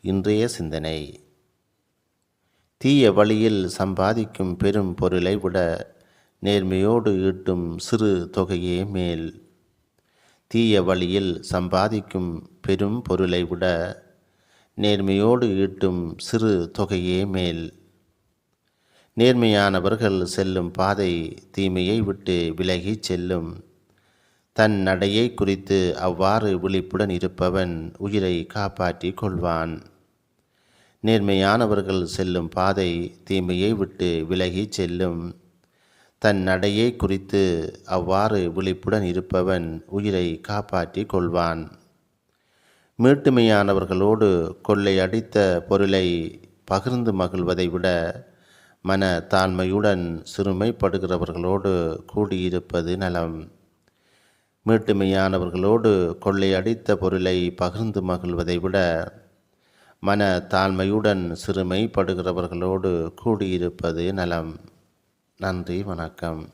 இன்றைய சிந்தனை. தீய வழியில் சம்பாதிக்கும் பெரும் பொருளை விட நேர்மையோடு ஈட்டும் சிறு தொகையே மேல். தீய வழியில் சம்பாதிக்கும் பெரும் பொருளை விட நேர்மையோடு ஈட்டும் சிறு தொகையே மேல். நேர்மையானவர்கள் செல்லும் பாதை தீமையை விட்டு விலகிச் செல்லும். தன் நடையை குறித்து அவ்வாறு விழிப்புடன் இருப்பவன் உயிரை காப்பாற்றிக் கொள்வான். நேர்மையானவர்கள் செல்லும் பாதை தீமையை விட்டு விலகிச் செல்லும். தன் நடையை குறித்து அவ்வாறு விழிப்புடன் இருப்பவன் உயிரை காப்பாற்றி கொள்வான். மீட்டுமையானவர்களோடு கொள்ளையடித்த பொருளை பகிர்ந்து மகிழ்வதை விட மன தாழ்மையுடன் சிறுமைப்படுகிறவர்களோடு கூடியிருப்பது நலம். மீட்டுமையானவர்களோடு கொள்ளையடித்த பொருளை பகிர்ந்து மகிழ்வதை விட மன தாழ்மையுடன் சிறுமைப்படுகிறவர்களோடு கூடியிருப்பது நலம். நன்றி வணக்கம்.